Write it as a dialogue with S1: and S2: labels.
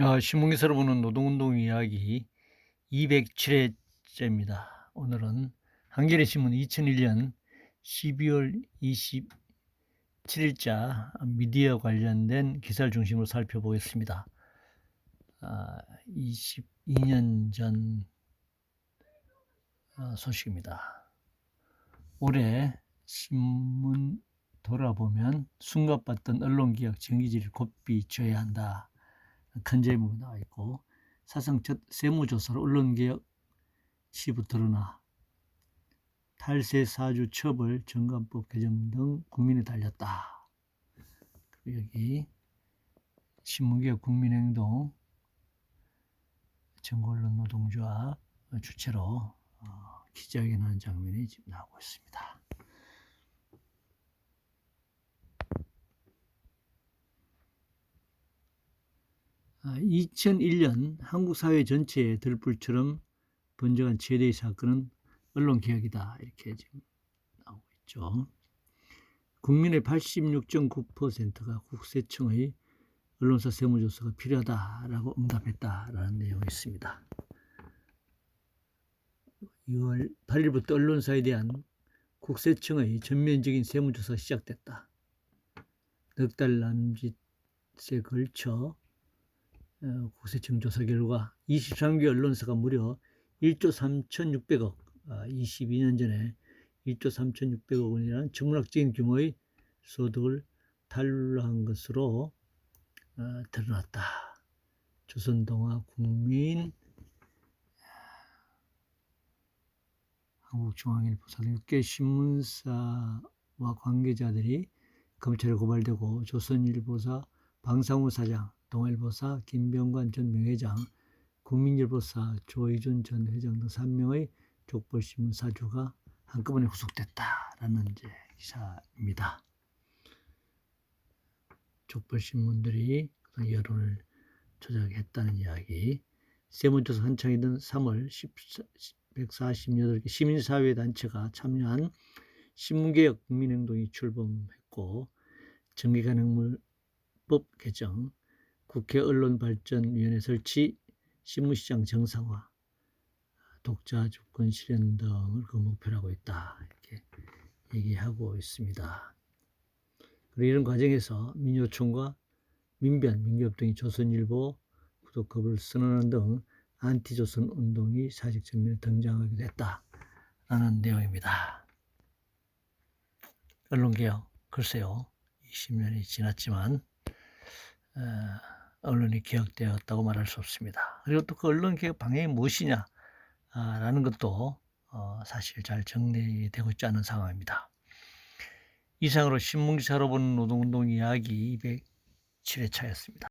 S1: 아, 신문기사로 보는 노동운동 이야기 207회째입니다. 오늘은 한겨레 신문 2001년 12월 27일자 미디어 관련된 기사를 중심으로 살펴보겠습니다. 아, 22년 전 아, 소식입니다. 올해 신문 돌아보면 숨가빴던 언론개혁 정기질을 곧비 져야 한다. 큰 제목이 나와 있고 사상 첫 세무조사로 언론개혁 시부 드러나 탈세 사주 처벌 정관법 개정 등 국민에 달렸다. 그리고 여기 신문개혁 국민행동 정골론 노동조합 주체로 어, 기자회견하는 장면이 지금 나오고 있습니다. 2001년 한국 사회 전체에 들불처럼 번져간 최대의 사건은 언론 개혁이다 이렇게 지금 나오고 있죠. 국민의 86.9%가 국세청의 언론사 세무조사가 필요하다라고 응답했다라는 내용이 있습니다. 6월 8일부터 언론사에 대한 국세청의 전면적인 세무조사가 시작됐다. 넉 달 남짓에 걸쳐 어, 국세청 조사 결과 23개 언론사가 무려 1조 3,600억, 아, 22년 전에 1조 3,600억 원이라는 천문학적인 규모의 소득을 탈루한 것으로 어, 드러났다. 조선동아 국민 한국중앙일보 사등 6개 신문사와 관계자들이 검찰에 고발되고 조선일보사 방상우 사장, 동아일보사 김병관 전 명회장, 국민일보사 조희준 전 회장 등 3명의 족벌신문 사주가 한꺼번에 후속됐다라는 이제 기사입니다. 족벌신문들이 여론을 조작했다는 이야기. 세무조사 한창이던 3월 148개 시민사회 단체가 참여한 신문개혁 국민행동이 출범했고 정기간행물법 개정, 국회 언론발전위원회 설치, 신문시장 정상화, 독자 주권 실현 등을 그 목표로 하고 있다 이렇게 얘기하고 있습니다. 그리고 이런 과정에서 민요총과 민변, 민교협 등이 조선일보 구독급을 선언하는 등 안티조선 운동이 사직 전면에 등장하게 됐다라는 내용입니다. 언론개혁 글쎄요 20년이 지났지만 어, 언론이 개혁되었다고 말할 수 없습니다. 그리고 또 그 언론 개혁 방향이 무엇이냐 아, 라는 것도 어, 사실 잘 정리되고 있지 않은 상황입니다. 이상으로 신문기사로 보는 노동운동 이야기 207회차였습니다.